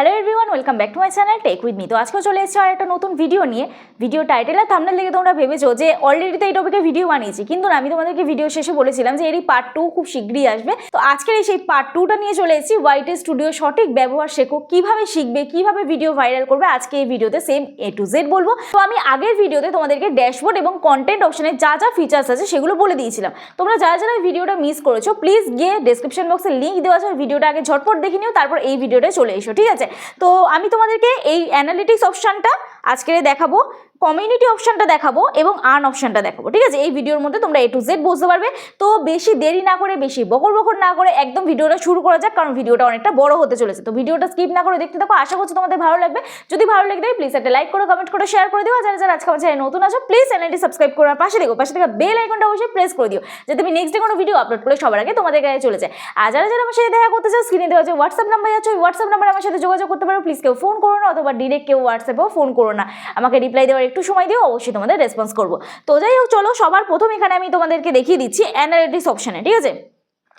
Hello everyone Welcome back to my channel tech with me তো আজকেও চলে এসেছি আর একটা নতুন ভিডিও নিয়ে। ভিডিও টাইটেল আর থামনেল দেখে তোমরা ভেবেছো যে অলরেডি তো এই টপিকে ভিডিও বানিয়েছি। কিন্তু আমি তোমাদেরকে ভিডিও শেষে বলেছিলাম যে এরই পার্ট টু খুব শীঘ্রই আসবে। তো আজকের এই সেই পার্ট টুটা নিয়ে চলে এসেছি হোয়াইট স্টুডিও সঠিক ব্যবহার শেখো, কীভাবে শিখবে, কীভাবে ভিডিও ভাইরাল করবে, আজকে এই ভিডিওতে সেম এ টু জেড বলব। তো আমি আগের ভিডিওতে তোমাদেরকে ড্যাশবোর্ড এবং কন্টেন্ট অপশনে যা যা ফিচার্স আছে সেগুলো বলে দিয়েছিলাম। তোমরা যারা যারা ভিডিওটা মিস করেছ প্লিজ গিয়ে ডেসক্রিপশন বক্সে লিঙ্ক দেওয়া আছে। ভিডিওটা আগে ঝটপট দেখে নিও, তারপর এই ভিডিওটা চলে এসো, ঠিক আছে? তো আমি তোমাদেরকে এই অ্যানালিটিক্স অপশানটা আজকে দেখাবো। কমিউনিটি অপশানটা দেখাবো এবং আর্ন অপশানটা দেখাবো, ঠিক আছে? এই ভিডিওর মধ্যে তোমরা এ টু জেড বুঝতে পারবে। তো বেশি দেরি না করে, বেশি বকর বকর না করে একদম ভিডিওটা শুরু করা যাক, কারণ ভিডিওটা অনেকটা বড় হতে চলেছে। তো ভিডিওটা স্কিপ না করে দেখতে থাকো, আশা করছি তোমাদের ভালো লাগবে। যদি ভালো লেগে প্লিজ একটা লাইক করো কমেন্ট করে শেয়ার করে দিও যারা যারা আজকে আমার চ্যানেল নতুন আছো প্লিজ চ্যানেলটি সাবস্ক্রাইব করার পাশে দেখো পাশে থেকে বেল আইকনটা অবশ্যই প্রেস করে দিও, যাতে আমি নেক্সট ডে কোনো ভিডিও আপলোড করলে সবার আগে তোমাদের কাছে চলে যায়। আর যারা যারা আমার সাথে দেখা করতে চাও স্ক্রিনে দেওয়া আছে হোয়াটসঅ্যাপ নাম্বার আছে ওই হোয়াটসঅ্যাপ নাম্বার আমার সাথে যোগাযোগ করতে পারো। প্লিজ কেউ ফোন করো না, অথবা ডিরেক্ট কেউ হোয়াটসঅ্যাপেও ফোন করো না। আমাকে রিপ্লাই দেওয়ার একটু সময় দিও অবশ্যই তোমাদের রেসপন্স করব। তো যাই হোক, চলো সবার প্রথম এখানে আমি তোমাদেরকে দেখিয়ে দিচ্ছি অ্যানালিটিক্স অপশানে ঠিক আছে?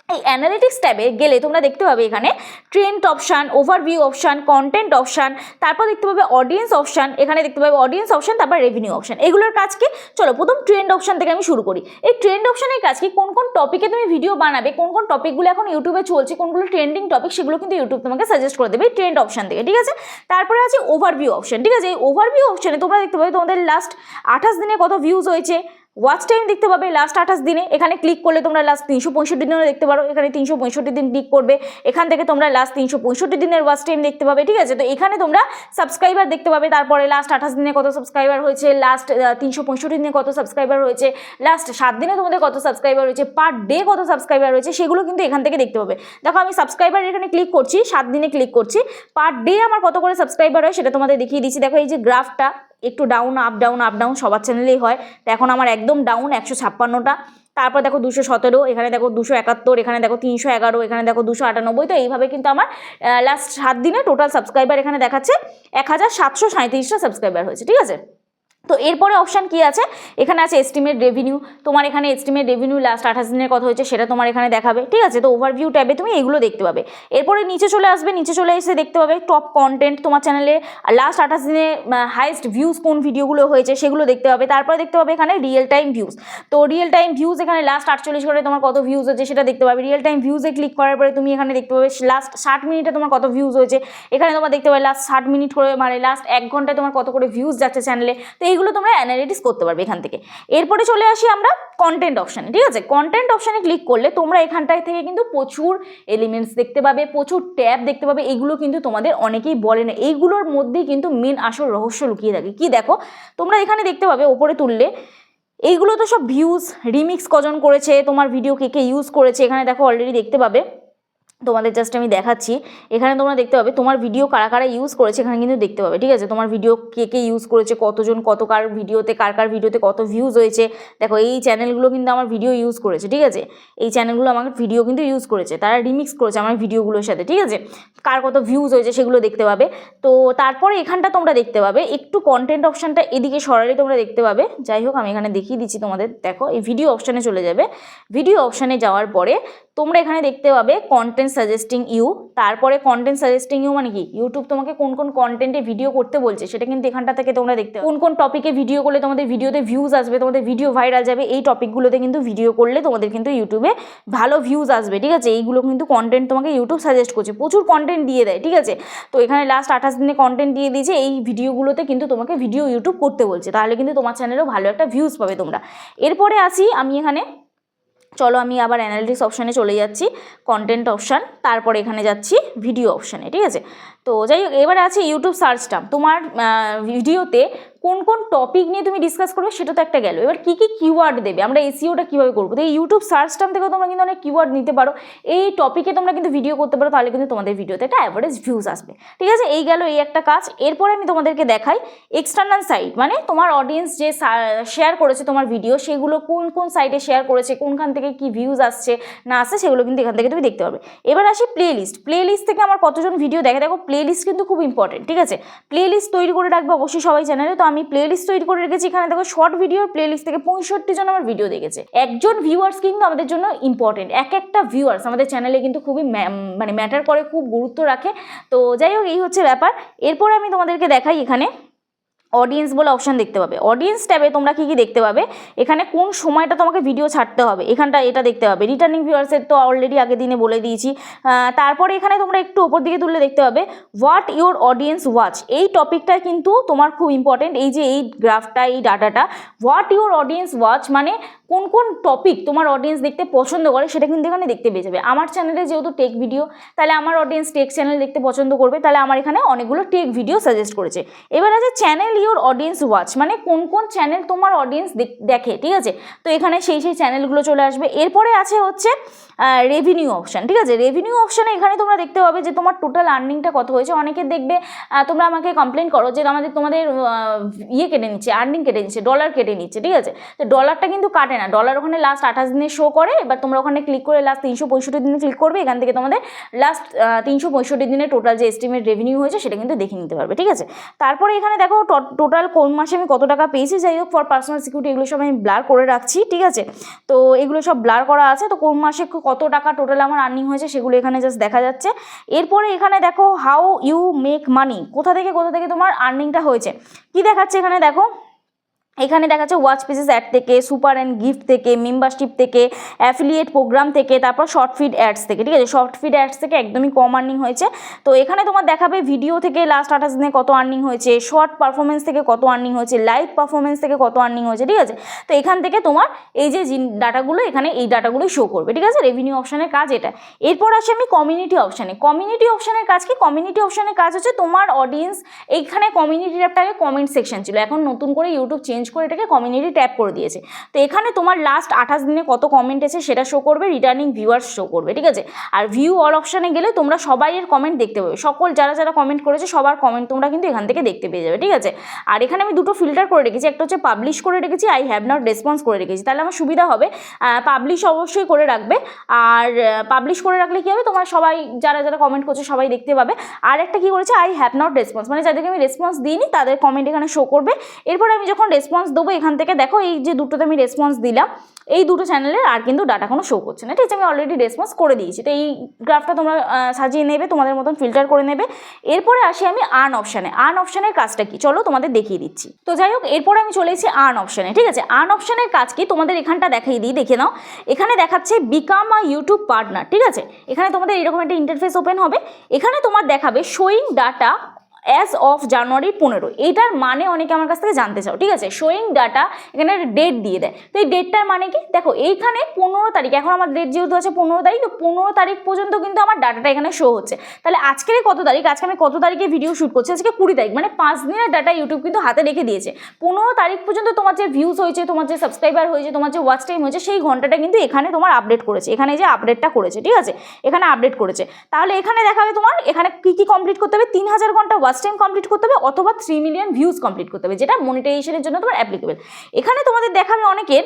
এই অ্যানালিটিক্স ট্যাবে গেলে তোমরা দেখতে পাবে এখানে trend option overview option content option তারপর দেখতে পাবে অডিয়েন্স অপশান এখানে দেখতে পাবে অডিয়েন্স অপশান তারপর রেভিনিউ অপশান এগুলোর কাজ কি? চলো প্রথম ট্রেন্ড অপশান থেকে আমি শুরু করি। এই ট্রেন্ড অপশানের কাজ কি? কোন কোন টপিকে তুমি ভিডিও বানাবে, কোন কোন টপিকগুলো এখন ইউটিউবে চলছে, কোনগুলো ট্রেন্ডিং টপিক সেগুলো কিন্তু ইউটিউব তোমাকে সাজেস্ট করে দেবে ট্রেন্ড অপশান থেকে, ঠিক আছে? তারপরে আছে ওভারভিউ অপশান ঠিক আছে? এই ওভারভিউ অপশানে তোমরা দেখতে পাবে তোমাদের লাস্ট আঠাশ দিনে কত ভিউজ হয়েছে ওয়াচ টাইম দেখতে পাবে লাস্ট আঠাশ দিনে। এখানে ক্লিক করলে তোমরা লাস্ট তিনশো পঁয়ষট্টি দিনও দেখতে পারো। এখানে তিনশো পঁয়ষট্টি দিন ক্লিক করবে। এখান থেকে তোমরা লাস্ট তিনশো পঁয়ষট্টি দিনের ওয়াচ টাইম দেখতে পাবে, ঠিক আছে? তো এখানে তোমরা সাবস্ক্রাইবার দেখতে পাবে। তারপরে লাস্ট আঠাশ দিনে কত সাবস্ক্রাইবার হয়েছে? লাস্ট তিনশো পঁয়ষট্টি দিনে কত সাবস্ক্রাইবার হয়েছে? লাস্ট সাত দিনে তোমাদের কত সাবস্ক্রাইবার হয়েছে? পার ডে কত সাবস্ক্রাইবার হয়েছে? সেগুলো কিন্তু এখান থেকে দেখতে পাবে। দেখো, আমি সাবস্ক্রাইবার এখানে ক্লিক করছি, সাত দিনে ক্লিক করছি। পার ডে আমার কত করে সাবস্ক্রাইবার হয় সেটা তোমাদের দেখিয়ে দিচ্ছি। দেখো, এই যে গ্রাফটা একটু down up down up down সবার চ্যানেলেই হয়। তো এখন আমার একদম ডাউন একশো ছাপ্পান্নটা। তারপর দেখো দুশো সতেরো, এখানে দেখো দুশো একাত্তর, এখানে দেখো তিনশো এগারো, এখানে দেখো দুশো আটানব্বই। তো এইভাবে কিন্তু আমার লাস্ট সাত দিনে টোটাল সাবস্ক্রাইবার এখানে দেখাচ্ছে এক হাজার সাতশো সাঁত্রিশটা সাবস্ক্রাইবার হয়েছে, ঠিক আছে? তো এরপরে অপশান কি আছে? এখানে আছে এস্টিমেট রেভিনিউ তোমার এখানে এস্টিমেট রেভিনিউ লাস্ট আঠাশ দিনের কথা হয়েছে, সেটা তোমার এখানে দেখাবে, ঠিক আছে? তো ওভারভিউ ট্যাবে তুমি এগুলো দেখতে পাবে। এরপরে নিচে চলে আসবে, নিচে চলে এসে দেখতে পাবে টপ কন্টেন্ট তোমার চ্যানেলে লাস্ট আঠাশ দিনে হাইস্ট ভিউজ কোন ভিডিওগুলো হয়েছে সেগুলো দেখতে পাবে। তারপরে দেখতে পাবে এখানে রিয়েল টাইম ভিউজ তো রিয়েল টাইম ভিউজ এখানে লাস্ট আটচল্লিশ ঘন্টায় তোমার কত ভিউজ হয়েছে সেটা দেখতে পাবে। রিয়েল টাইম ভিউজে ক্লিক করার পরে তুমি এখানে দেখতে পাবে লাস্ট ষাট মিনিটে তোমার কত ভিউজ হয়েছে। এখানে তোমার দেখতে পাবে লাস্ট ষাট মিনিট করে মানে লাস্ট এক ঘন্টায় তোমার কত করে ভিউজ যাচ্ছে চ্যানেলে তো এইগুলো তোমরা অ্যানালিটিক্স করতে পারবে এখান থেকে। এরপরে চলে আসি আমরা কন্টেন্ট অপশানে ঠিক আছে? কন্টেন্ট অপশানে ক্লিক করলে তোমরা এখানটায় থেকে কিন্তু প্রচুর এলিমেন্টস দেখতে পাবে, প্রচুর ট্যাব দেখতে পাবে এইগুলো কিন্তু তোমাদের অনেকেই বলে না। এইগুলোর মধ্যেই কিন্তু মেন আসল রহস্য লুকিয়ে থাকে। কি দেখো? তোমরা এখানে দেখতে পাবে ওপরে তুললে, এইগুলো তো সব ভিউজ রিমিক্স কজন করেছে, তোমার ভিডিও কে কে ইউজ করেছে, এখানে দেখো অলরেডি দেখতে পাবে। তোমাদের জাস্ট আমি দেখাচ্ছি। এখানে তোমরা দেখতে পাবে, তোমার ভিডিও কারা কারা ইউজ করেছে এখানে কিন্তু দেখতে পাবে, ঠিক আছে? তোমার ভিডিও কে কে ইউজ করেছে, কতজন, কত কার ভিডিওতে কার কার ভিডিওতে কত ভিউজ হয়েছে, দেখো এই চ্যানেলগুলো কিন্তু আমার ভিডিও ইউজ করেছে, ঠিক আছে? এই চ্যানেলগুলো আমার ভিডিও কিন্তু ইউজ করেছে, তারা রিমিক্স করেছে আমার ভিডিওগুলোর সাথে, ঠিক আছে? কার কত ভিউজ হয়েছে সেগুলো দেখতে পাবে। তো তারপরে এখানটা তোমরা দেখতে পাবে, একটু কন্টেন্ট অপশানটা এদিকে সরালে তোমরা দেখতে পাবে। যাই হোক, আমি এখানে দেখিয়ে দিচ্ছি তোমাদের, দেখো, এই ভিডিও অপশানে চলে যাবে। ভিডিও অপশানে যাওয়ার পরে তোমরা এখানে দেখতে পাবে কন্টেন্ট সাজেস্টিং ইউ তারপরে কন্টেন্ট সাজেস্টিং ইউ মানে কি? ইউটিউব তোমাকে কোন কোন কন্টেন্টে ভিডিও করতে বলছে, সেটা কিন্তু এখানটা থেকে তোমরা দেখতে কোন কোন টপিকে ভিডিও করলে তোমাদের ভিডিওতে ভিউজ আসবে, তোমাদের ভিডিও ভাইরাল যাবে, এই টপিকগুলোতে কিন্তু ভিডিও করলে তোমাদের কিন্তু ইউটিউবে ভালো ভিউজ আসবে, ঠিক আছে? এইগুলো কিন্তু কন্টেন্ট তোমাকে ইউটিউব সাজেস্ট করছে, প্রচুর কন্টেন্ট দিয়ে দেয়, ঠিক আছে? তো এখানে লাস্ট আঠাশ দিনে কন্টেন্ট দিয়ে দিয়েছে, এই ভিডিওগুলোতে কিন্তু তোমাকে ভিডিও ইউটিউব করতে বলছে, তাহলে কিন্তু তোমার চ্যানেলেও ভালো একটা ভিউজ পাবে তোমরা। এরপরে আসি আমি এখানে চলো আমি আবার অ্যানালিটিক্স অপশানে চলে যাচ্ছি কন্টেন্ট অপশান তারপরে এখানে যাচ্ছি ভিডিও অপশানে ঠিক আছে? তো যাই হোক এবার আছে ইউটিউব সার্চ টার্ম তোমার ভিডিওতে কোন কোন টপিক নিয়ে তুমি ডিসকাস করবে সেটা তো একটা গেল। এবার কী কী কিওয়ার্ড দেবে? আমরা এসিওটা কীভাবে করব? তো এই ইউটিউব সার্চ টার্ম থেকেও তোমরা কিন্তু অনেক কিওয়ার্ড নিতে পারো। এই টপিকে তোমরা কিন্তু ভিডিও করতে পারো, তাহলে কিন্তু তোমাদের ভিডিওতে একটা অ্যাভারেজ ভিউজ আসবে। ঠিক আছে? এই গেল এই একটা কাজ। এরপরে আমি তোমাদেরকে দেখাই এক্সটার্নাল সাইট মানে তোমার অডিয়েন্স যে শেয়ার করেছে তোমার ভিডিও সেগুলো কোন কোন সাইটে শেয়ার করেছে, কোনখান থেকে কি ভিউজ আসছে, না আসছে, সেগুলো কিন্তু এখান থেকে তুমি দেখতে পারবে। এবার আসি প্লে লিস্ট প্লে লিস্ট থেকে আমার কতজন ভিডিও দেখে? দেখো প্লে লিস্ট কিন্তু খুব ইম্পর্টেন্ট ঠিক আছে? প্লেলিস্ট তৈরি করে রাখব অবশ্যই সবাই চ্যানেলে তো আমি প্লেলিস্ট তৈরি করে রেখেছি। এখানে দেখো শর্ট ভিডিওর প্লে লিস্ট থেকে পঁয়ষট্টি জন আমার ভিডিও দেখেছে। একজন ভিউয়ার্স কিন্তু আমাদের জন্য ইম্পর্টেন্ট এক একটা ভিউয়ার্স আমাদের চ্যানেলে কিন্তু খুবই মানে ম্যাটার করে, খুব গুরুত্ব রাখে। তো যাই হোক, এই হচ্ছে ব্যাপার। এরপর আমি তোমাদেরকে দেখাই এখানে অডিয়েন্স বলে অপশান দেখতে পাবে। অডিয়েন্স ট্যাবে তোমরা কী কী দেখতে পাবে? এখানে কোন সময়টা তোমাকে ভিডিও ছাড়তে হবে? এখানটা এটা দেখতে পাবে। রিটার্নিং ভিউয়ার্সের তো অলরেডি আগের দিনে বলে দিয়েছি। তারপরে এখানে তোমরা একটু ওপর দিকে তুললে দেখতে পাবে হোয়াট ইউর অডিয়েন্স ওয়াচ এই টপিকটা কিন্তু তোমার খুব ইম্পর্টেন্ট এই যে এই গ্রাফটা এই ডাটাটা হোয়াট ইউর অডিয়েন্স ওয়াচ মানে কোন কোন টপিক তোমার অডিয়েন্স দেখতে পছন্দ করে সেটা কিন্তু এখানে দেখতে পেয়ে যাবে। আমার চ্যানেলে যেহেতু টেক ভিডিও তাহলে আমার অডিয়েন্স টেক চ্যানেল দেখতে পছন্দ করবে, তাহলে আমার এখানে অনেকগুলো টেক ভিডিও সাজেস্ট করেছে। এবার আছে চ্যানেল ইউর অডিয়েন্স ওয়াচ মানে কোন কোন চ্যানেল তোমার অডিয়েন্স দেখে, ঠিক আছে? তো এখানে সেই সেই চ্যানেলগুলো চলে আসবে। এরপরে আছে হচ্ছে রেভিনিউ অপশান ঠিক আছে? রেভিনিউ অপশানে এখানে তোমরা দেখতে পাবে যে তোমার টোটাল আর্নিংটা কত হয়েছে। অনেকে দেখবে তোমরা আমাকে কমপ্লেন করো যে আমাদের, তোমাদের ইয়ে কেটে নিচ্ছে আর্নিং কেটে নিচ্ছে ডলার কেটে নিচ্ছে, ঠিক আছে? তো ডলারটা কিন্তু কাটে না ডলার ওখানে লাস্ট আঠাশ দিনে শো করে, এবার তোমরা ওখানে ক্লিক করে লাস্ট তিনশো পঁয়ষট্টি দিনে ক্লিক করবে, এখান থেকে তোমাদের লাস্ট তিনশো পঁয়ষট্টি দিনে টোটাল যে এস্টিমেট রেভিনিউ হয়েছে, সেটা কিন্তু দেখে নিতে পারবে, ঠিক আছে? তারপরে এখানে দেখো টোটাল কোন মাসে আমি কত টাকা পেয়েছি, যাই হোক ফর পার্সোনাল সিকিউরিটি এগুলো সব আমি ব্লার করে রাখছি, ঠিক আছে? তো এগুলো সব ব্লার করা আছে, তো কোন মাসে কত টাকা টোটাল আমার আর্নিং হয়েছে, সেগুলো এখানে জাস্ট দেখা যাচ্ছে। এরপরে এখানে দেখো হাউ ইউ মেক মানি কোথা থেকে কোথা থেকে তোমার আর্নিংটা হয়েছে? কি দেখাচ্ছে এখানে দেখো? এখানে দেখা যাচ্ছে ওয়াচ পেজেস অ্যাড থেকে সুপার অ্যান্ড গিফট থেকে মেম্বারশিপ থেকে অ্যাফিলিয়েট প্রোগ্রাম থেকে, তারপর শর্ট ফিড অ্যাডস থেকে, ঠিক আছে? শর্ট ফিড অ্যাডস থেকে একদমই কম আর্নিং হয়েছে। তো এখানে তোমার দেখাবে ভিডিও থেকে লাস্ট আঠাশ দিনে কত আর্নিং হয়েছে শর্ট পারফরমেন্স থেকে কত আর্নিং হয়েছে লাইভ পারফরমেন্স থেকে কত আর্নিং হয়েছে, ঠিক আছে? তো এখান থেকে তোমার এই যে ডাটাগুলো এখানে এই ডাটাগুলোই শো করবে, ঠিক আছে? রেভিনিউ অপশানের কাজ এটা। এরপর আসি আমি কমিউনিটি অপশানে কমিউনিটি অপশানের কাজ কি? কমিউনিটি অপশানের কাজ হচ্ছে তোমার অডিয়েন্স এইখানে কমিউনিটি ট্যাবটাকে কমেন্ট সেকশন ছিল। এখন নতুন করে ইউটিউব চেঞ্জ করে এটাকে কমিউনিটি ট্যাপ করে দিয়েছে। তো এখানে তোমার লাস্ট আঠাশ দিনে কত কমেন্ট এসে সেটা শো করবে রিটার্নিং ভিউয়ার্স শো করবে, ঠিক আছে? আর ভিউ অল অপশানে গেলে তোমরা সবাইয়ের কমেন্ট দেখতে পাবে। সকল যারা যারা কমেন্ট করেছে, সবার কমেন্ট তোমরা কিন্তু এখান থেকে দেখতে পেয়ে যাবে, ঠিক আছে? আর এখানে আমি দুটো ফিল্টার করে রেখেছি, একটা হচ্ছে পাবলিশ করে রেখেছি আই হ্যাভ নট রেসপন্স করে রেখেছি। তাহলে আমার সুবিধা হবে পাবলিশ অবশ্যই করে রাখবে। আর পাবলিশ করে রাখলে কী হবে? তোমার সবাই, যারা যারা কমেন্ট করছে, সবাই দেখতে পাবে। আর একটা কী করেছে? আই হ্যাভ নট রেসপন্স মানে যাদেরকে আমি রেসপন্স দিইনি, তাদের কমেন্ট এখানে শো করবে। এরপর আমি যখন রেসপন্স দেবো, এখান থেকে দেখো এই যে দুটোতে আমি রেসপন্স দিলাম, এই দুটো চ্যানেলের আর কিন্তু ডাটা কোনো শো করছে না। ঠিক আছে, আমি অলরেডি রেসপন্স করে দিয়েছি। তো এই গ্রাফটা তোমরা সাজিয়ে নেবে, তোমাদের মতন ফিল্টার করে নেবে। এরপরে আসি আমি আর্ন অপশানে আর্ন অপশানের কাজটা কি? চলো তোমাদের দেখিয়ে দিচ্ছি। তো যাই হোক, এরপরে আমি চলে এসেছি আর্ন অপশানে ঠিক আছে আর্ন অপশানের কাজ কি? তোমাদের এখানটা দেখিয়ে দিই, দেখে নাও। এখানে দেখাচ্ছে বিকাম আ ইউটিউব পার্টনার ঠিক আছে, এখানে তোমাদের এরকম একটা ইন্টারফেস ওপেন হবে। এখানে তোমার দেখাবে showing data as of January পনেরো। এইটার মানে অনেকে আমার কাছ থেকে জানতে চাও, ঠিক আছে? শোয়িং ডাটা এখানে ডেট দিয়ে দেয়। তো এই ডেটটার মানে কি? দেখো, এইখানে পনেরো তারিখ, এখন আমার ডেট যেহেতু আছে পনেরো তারিখ, তো পনেরো তারিখ পর্যন্ত কিন্তু আমার ডাটাটা এখানে শো হচ্ছে। তাহলে আজকের কত তারিখ? আজকে আমি কত তারিখে ভিডিও শ্যুট করছি? আজকে কুড়ি তারিখ মানে পাঁচ দিনের ডাটা ইউটিউব কিন্তু হাতে রেখে দিয়েছে। পনেরো তারিখ পর্যন্ত তোমার যে ভিউজ হয়েছে, তোমার যে সাবস্ক্রাইবার হয়েছে, তোমার যে ওয়াচ টাইম হয়েছে, সেই ঘন্টাটা কিন্তু এখানে তোমার আপডেট করেছে। এখানে যে আপডেটটা করেছে, ঠিক আছে? এখানে আপডেট করেছে। তাহলে এখানে দেখাবে তোমার, এখানে কি কি কমপ্লিট করতে হবে? তিন হাজার ঘণ্টা ওয়াচ টাইম কমপ্লিট করতে হবে অথবা থ্রি মিলিয়ন ভিউজ কমপ্লিট করতে হবে, যেটা মনিটাইজেশনের জন্য তোমার অ্যাপ্লিকেবল এখানে তোমাদের দেখাবে অনেকের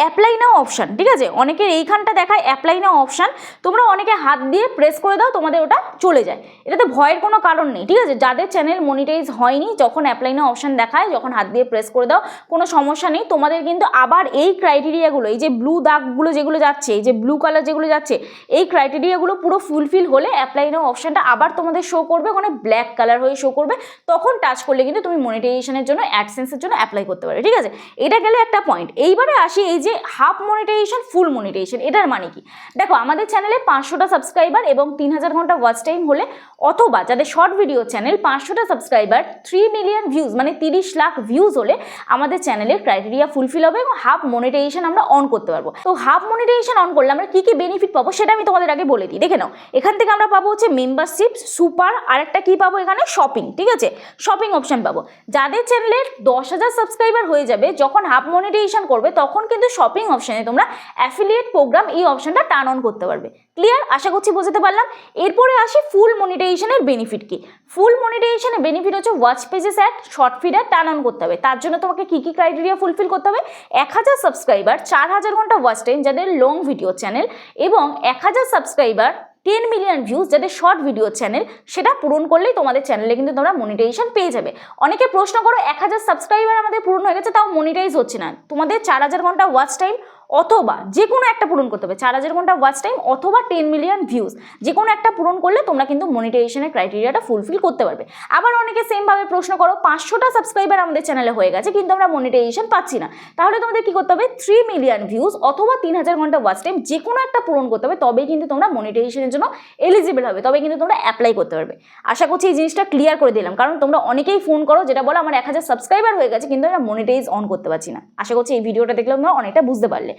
অ্যাপ্লাই নাও অপশান ঠিক আছে? অনেকের এইখানটা দেখায় অ্যাপ্লাই নাও অপশান তোমরা অনেকে হাত দিয়ে প্রেস করে দাও, তোমাদের ওটা চলে যায়। এটাতে ভয়ের কোনো কারণ নেই, ঠিক আছে? যাদের চ্যানেল মনিটাইজ হয়নি, যখন অ্যাপ্লাই নাও অপশান দেখায়, যখন হাত দিয়ে প্রেস করে দাও, কোনো সমস্যা নেই। তোমাদের কিন্তু আবার এই ক্রাইটেরিয়াগুলো এই যে ব্লু দাগগুলো যেগুলো যাচ্ছে, এই যে ব্লু কালার যেগুলো যাচ্ছে, এই ক্রাইটেরিয়াগুলো পুরো ফুলফিল হলে অ্যাপ্লাই নাও অপশানটা আবার তোমাদের শো করবে ওখানে ব্ল্যাক কালার হয়ে শো করবে। তখন টাচ করলে কিন্তু তুমি মনিটাইজেশনের জন্য অ্যাডসেন্সের জন্য অ্যাপ্লাই করতে পারবে, ঠিক আছে? এটা গেলে একটা পয়েন্ট এইবারে আসি এই যে হাফ মনিটাইজেশন ফুল মনিটাইজেশন এটার মানে কি? দেখো, আমাদের চ্যানেলে পাঁচশোটা সাবস্ক্রাইবার এবং তিন হাজার ঘণ্টা ওয়াচ টাইম হলে অথবা যাদের শর্ট ভিডিও চ্যানেল পাঁচশোটা সাবস্ক্রাইবার থ্রি মিলিয়ন ভিউজ মানে তিরিশ লাখ ভিউজ হলে আমাদের চ্যানেলের ক্রাইটেরিয়া ফুলফিল হবে এবং হাফ মনিটাইজেশন আমরা অন করতে পারব। তো হাফ মনিটাইজেশন অন করলে আমরা কী কী বেনিফিট পাবো সেটা আমি তোমাদের আগে বলে দিই। দেখে নাও, এখান থেকে আমরা পাবো হচ্ছে মেম্বারশিপ সুপার আরেকটা কী পাবো এখানে? শপিং ঠিক আছে? শপিং অপশন পাবো। যাদের চ্যানেলের দশ হাজার সাবস্ক্রাইবার হয়ে যাবে, যখন হাফ মনিটাইজেশন করবে, তখন কিন্তু শপিং অপশানে তোমরা অ্যাফিলিয়েট প্রোগ্রাম এই অপশানটা টার্ন অন করতে পারবে। ক্লিয়ার আশা করছি বোঝাতে পারলাম। এরপরে আসি ফুল মনিটাইজেশনের বেনিফিট কি? ফুল মনিটাইজেশনের বেনিফিট হচ্ছে watch pages ad short feed ad turn on করতে হবে। তার জন্য তোমাকে কী কী ক্রাইটেরিয়া ফুলফিল করতে হবে? এক হাজার সাবস্ক্রাইবার চার হাজার ঘণ্টা ওয়াচ টাইম যাদের লং ভিডিও চ্যানেল এবং এক হাজার সাবস্ক্রাইবার টেন মিলিয়ন ভিউজ যাদের শর্ট ভিডিও চ্যানেল সেটা পূরণ করলেই তোমাদের চ্যানেলে কিন্তু তোমরা মনিটাইজেশন পেয়ে যাবে। অনেকে প্রশ্ন করো, এক হাজার সাবস্ক্রাইবার আমাদের পূরণ হয়ে গেছে, তাও মনিটাইজ হচ্ছে না। তোমাদের চার হাজার ঘণ্টা ওয়াচ টাইম অথবা যে কোনো একটা পূরণ করতে হবে। চার হাজার ঘণ্টা ওয়াচ টাইম অথবা টেন মিলিয়ন ভিউজ যে কোনো একটা পূরণ করলে তোমরা কিন্তু মনিটাইজেশনের ক্রাইটেরিয়াটা ফুলফিল করতে পারবে। আবার অনেকে সেমভাবে প্রশ্ন করো পাঁচশোটা সাবস্ক্রাইবার আমাদের চ্যানেলে হয়ে গেছে, কিন্তু আমরা মনিটাইজেশন পাচ্ছি না। তাহলে তোমাদের কি করতে হবে? থ্রি মিলিয়ন ভিউজ অথবা তিন হাজার ঘণ্টা ওয়াচ টাইম যে কোনো একটা পূরণ করতে হবে, তবেই কিন্তু তোমরা মনিটাইজেশনের জন্য এলিজিবল হবে তবে কিন্তু তোমরা অ্যাপ্লাই করতে পারবে। আশা করছি এই জিনিসটা ক্লিয়ার করে দিলাম, কারণ তোমরা অনেকেই ফোন করো, যেটা বলো আমার এক হাজার সাবস্ক্রাইবার হয়ে গেছে, কিন্তু আমরা মনিটাইজ অন করতে পারছি না। আশা করছি এই ভিডিওটা দেখলে তোমরা অনেকটা বুঝতে পারলে।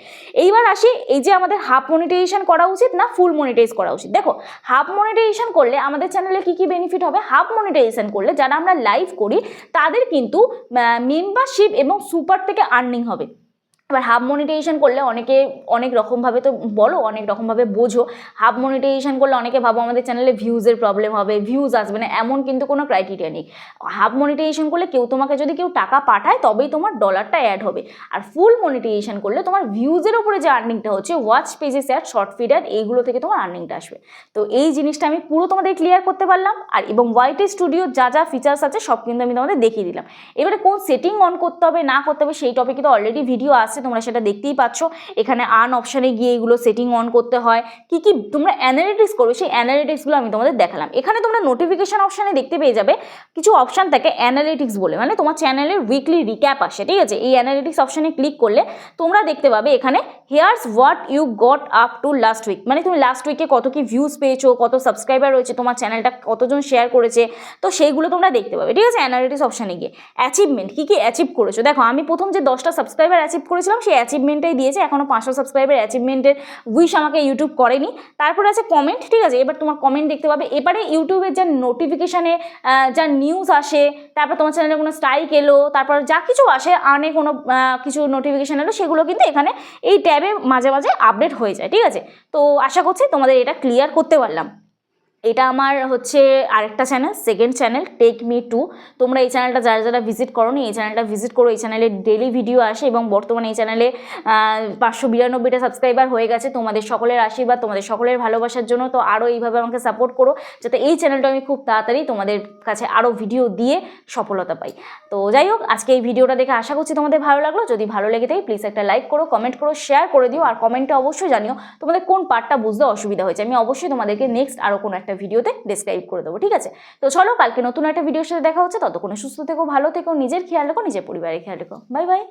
এইবার আসি, এই যে আমাদের হাফ মনিটাইজেশন করা উচিত না ফুল মনিটাইজ করা উচিত? দেখো হাফ মনিটাইজেশন করলে আমাদের চ্যানেলে কি কি বেনিফিট হবে? হাফ মনিটাইজেশন করলে যারা আমরা লাইভ করি, তাদের কিন্তু মেম্বারশিপ এবং সুপার থেকে আর্নিং হবে। এবার হাফ মনিটাইজেশন করলে অনেকে অনেক রকমভাবে তো বলো, অনেক রকমভাবে বোঝো। হাফ মনিটাইজেশন করলে অনেকে ভাবো আমাদের চ্যানেলে ভিউজের প্রবলেম হবে ভিউজ আসবে না, এমন কিন্তু কোনো ক্রাইটেরিয়া নেই। হাফ মনিটাইজেশন করলে কেউ তোমাকে যদি কেউ টাকা পাঠায়, তবেই তোমার ডলারটা অ্যাড হবে। আর ফুল মনিটাইজেশন করলে তোমার ভিউজের উপরে যে আর্নিংটা হচ্ছে watch pages ad short feed ad এইগুলো থেকে তোমার আর্নিংটা আসবে। তো এই জিনিসটা আমি পুরো তোমাদের ক্লিয়ার করতে পারলাম, আর এবং ওয়াইটি স্টুডিও যা যা ফিচার্স আছে সব কিন্তু আমি তোমাদের দেখিয়ে দিলাম। এবারে কোন সেটিং অন করতে হবে, না করতে হবে, সেই টপিকে তো অলরেডি ভিডিও আছে তোমরা সেটা দেখতেই পাচ্ছ। এখানে আন অপশানে গিয়ে এগুলো সেটিং অন করতে হয়। কি কি তোমরা অ্যানালিটিক্স করবে, সেই অ্যানালিটিক্সগুলো আমি তোমাদের দেখালাম। এখানে তোমরা নোটিফিকেশন অপশানে দেখতে পেয়ে যাবে, কিছু অপশান থাকে অ্যানালিটিক্স বলে। মানে তোমার চ্যানেলের উইকলি রিক্যাপ আসে, ঠিক আছে? এই অ্যানালিটিক্স অপশানে ক্লিক করলে তোমরা দেখতে পাবে এখানে here's what you got up to last week মানে তুমি লাস্ট উইকে কত কি ভিউজ পেয়েছ, কত সাবস্ক্রাইবার রয়েছে, তোমার চ্যানেলটা কতজন শেয়ার করেছে, তো সেইগুলো তোমরা দেখতে পাবে, ঠিক আছে? অ্যানালিটিক্স অপশানে গিয়ে। অ্যাচিভমেন্ট কী কী অ্যাচিভ করেছ? দেখো, আমি প্রথম যে দশটা সাবস্ক্রাইবার অ্যাচিভ করেছিলাম সেই অ্যাচিভমেন্টটাই দিয়েছে এখনও পাঁচশো সাবস্ক্রাইবার অ্যাচিভমেন্টের উইশ আমাকে ইউটিউব করেনি। তারপরে আছে কমেন্ট ঠিক আছে? এবার তোমার কমেন্ট দেখতে পাবে। এবারে ইউটিউবের যা নোটিফিকেশানে যা নিউজ আসে, তারপর তোমার চ্যানেলে কোনো স্ট্রাইক এলো, তারপর যা কিছু আসে, আনে কোনো কিছু নোটিফিকেশান এলো, সেগুলো কিন্তু এখানে এই ট্যাবে মাঝে মাঝে আপডেট হয়ে যায়, ঠিক আছে? তো আশা করছি তোমাদের এটা ক্লিয়ার করতে পারলাম। এটা আমার হচ্ছে আরেকটা channel second channel tech me to তোমরা এই চ্যানেলটা যারা যারা ভিজিট করো এই চ্যানেলটা ভিজিট করো। এই চ্যানেলে ডেলি ভিডিও আসে এবং বর্তমানে এই চ্যানেলে পাঁচশো বিরানব্বইটা সাবস্ক্রাইবার হয়ে গেছে তোমাদের সকলের আশীর্বাদ, তোমাদের সকলের ভালোবাসার জন্য। তো আরও এইভাবে আমাকে সাপোর্ট করো, যাতে এই চ্যানেলটা আমি খুব তাড়াতাড়ি তোমাদের কাছে আরও ভিডিও দিয়ে সফলতা পাই। তো যাই হোক, আজকে এই ভিডিওটা দেখে আশা করছি তোমাদের ভালো লাগল। যদি ভালো লেগে থাকে প্লিজ একটা লাইক করো কমেন্ট করো শেয়ার করে দিও। আর কমেন্টে অবশ্যই জানিও তোমাদের কোন পার্টটা বুঝতে অসুবিধা হয়েছে। আমি অবশ্যই তোমাদেরকে নেক্সট আরও কোনো একটা ভিডিওতে ডিসক্রাইব করে দেবো, ঠিক আছে? তো চলো, কালকে নতুন একটা ভিডিওর সাথে দেখা হচ্ছে, ততক্ষণে সুস্থ থেকো, ভালো থেকো, নিজের খেয়াল রেখো, নিজের পরিবারের খেয়াল রেখো। Bye bye